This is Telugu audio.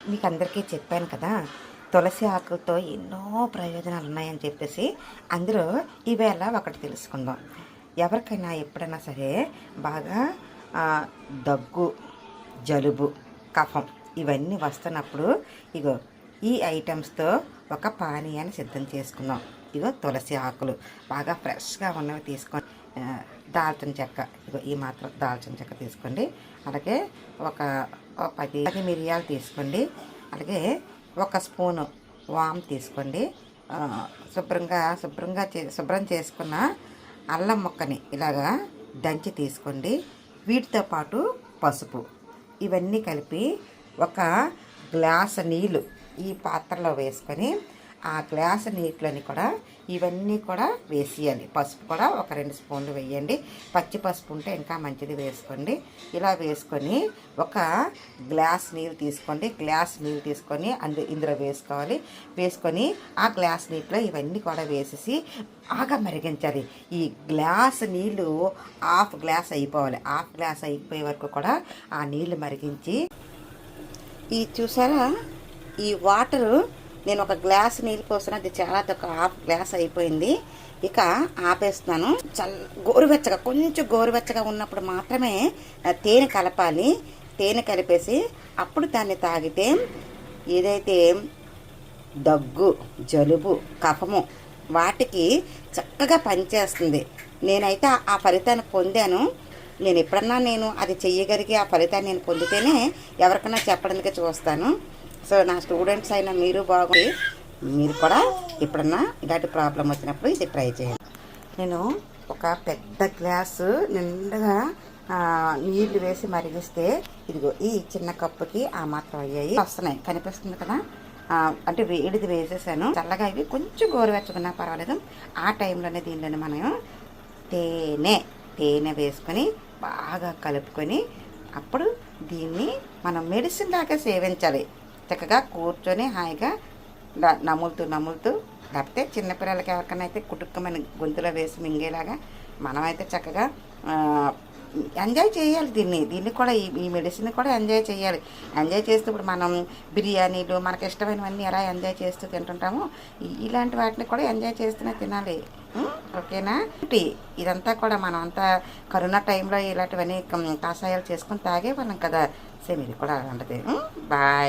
మీకు అందరికీ చెప్పాను కదా తులసి ఆకులతో ఎన్నో ప్రయోజనాలు ఉన్నాయని చెప్పేసి అందులో ఈవేళ ఒకటి తెలుసుకుందాం. ఎవరికైనా ఎప్పుడైనా సరే బాగా దగ్గు జలుబు కఫం ఇవన్నీ వస్తున్నప్పుడు ఇగో ఈ ఐటమ్స్తో ఒక పానీయాన్ని సిద్ధం చేసుకుందాం. ఇగో తులసి ఆకులు బాగా ఫ్రెష్గా ఉన్నవి తీసుకొని దాల్చిన చెక్క. ఇదిగో ఈ మాత్రం దాల్చిన చెక్క తీసుకోండి. అలాగే ఒక పది పది మిరియాలు తీసుకోండి. అలాగే ఒక స్పూను వామ్ తీసుకోండి. శుభ్రంగా శుభ్రంగా చే శుభ్రం చేసుకున్న అల్లం ముక్కని ఇలాగా దంచి తీసుకోండి. వీటితో పాటు పసుపు. ఇవన్నీ కలిపి ఒక గ్లాస్ నీళ్ళు ఈ పాత్రలో వేసుకొని ఆ గ్లాస్ నీటిలోని కూడా ఇవన్నీ కూడా వేసేయాలి పసుపు కూడా ఒక రెండు స్పూన్లు వేయండి. పచ్చి పసుపు ఉంటే ఇంకా మంచిది వేసుకోండి. ఇలా వేసుకొని ఒక గ్లాస్ నీళ్ళు తీసుకోండి. గ్లాస్ నీళ్ళు తీసుకొని అందు ఇందులో వేసుకోవాలి. వేసుకొని ఆ గ్లాస్ నీటిలో ఇవన్నీ కూడా వేసేసి బాగా మరిగించాలి. ఈ గ్లాస్ నీళ్ళు హాఫ్ గ్లాస్ అయిపోవాలి. హాఫ్ గ్లాస్ అయిపోయే వరకు కూడా ఆ నీళ్ళు మరిగించి ఈ చూసారా? ఈ వాటరు నేను ఒక గ్లాస్ నీళ్ళు పోసిన అది చాలా ఒక హాఫ్ గ్లాస్ అయిపోయింది. ఇక ఆపేస్తున్నాను. చల్ గోరువెచ్చగా కొంచెం గోరువెచ్చగా ఉన్నప్పుడు మాత్రమే తేనె కలపాలి. తేనె కలిపేసి అప్పుడు దాన్ని తాగితే ఏదైతే దగ్గు జలుబు కఫము వాటికి చక్కగా పనిచేస్తుంది. నేనైతే ఆ ఫలితాన్ని పొందాను. నేను ఎప్పుడన్నా నేను అది చెయ్యగలిగి ఆ ఫలితాన్ని నేను పొందితేనే ఎవరికైనా చెప్పడానికి చూస్తాను. సో నా స్టూడెంట్స్ అయినా మీరు బాగుంది మీరు కూడా ఎప్పుడన్నా ఇలాంటి ప్రాబ్లం వచ్చినప్పుడు ఇది ట్రై చేయండి. నేను ఒక పెద్ద గ్లాసు నిండుగా నీళ్ళు వేసి మరిగిస్తే ఇదిగో ఈ చిన్న కప్పుకి ఆ మాత్రం అయ్యాయి. వస్తున్నాయి. కనిపిస్తుంది కదా? అంటే వేడిది వేసేసాను. చల్లగా ఇవి కొంచెం గోరువెచ్చకున్నా పర్వాలేదు. ఆ టైంలోనే దీనిలోనే మనం తేనె తేనె వేసుకొని బాగా కలుపుకొని అప్పుడు దీన్ని మనం మెడిసిన్ లాగా సేవించాలి. చక్కగా కూర్చొని హాయిగా న- నములుతూ నములుతూ లేకపోతే చిన్నపిల్లలకి ఎవరికైనా అయితే కుటుక్కమని గొంతులో వేసి మింగేలాగా మనమైతే చక్కగా ఎంజాయ్ చేయాలి దీన్ని. దీన్ని కూడా ఈ ఈ మెడిసిన్ కూడా ఎంజాయ్ చేయాలి. ఎంజాయ్ చేస్తే ఇప్పుడు మనం బిర్యానీలు మనకి ఇష్టమైనవన్నీ ఎలా ఎంజాయ్ చేస్తూ తింటుంటామో ఇలాంటి వాటిని కూడా ఎంజాయ్ చేస్తూనే తినాలి. ఓకేనా? టీ. ఇదంతా కూడా మనం అంతా కరోనా టైంలో ఇలాంటివన్నీ కం- కాషాయాలు చేసుకొని తాగేవాళ్ళం కదా. సేమ్ ఇది కూడా అలాంటిది. బాయ్.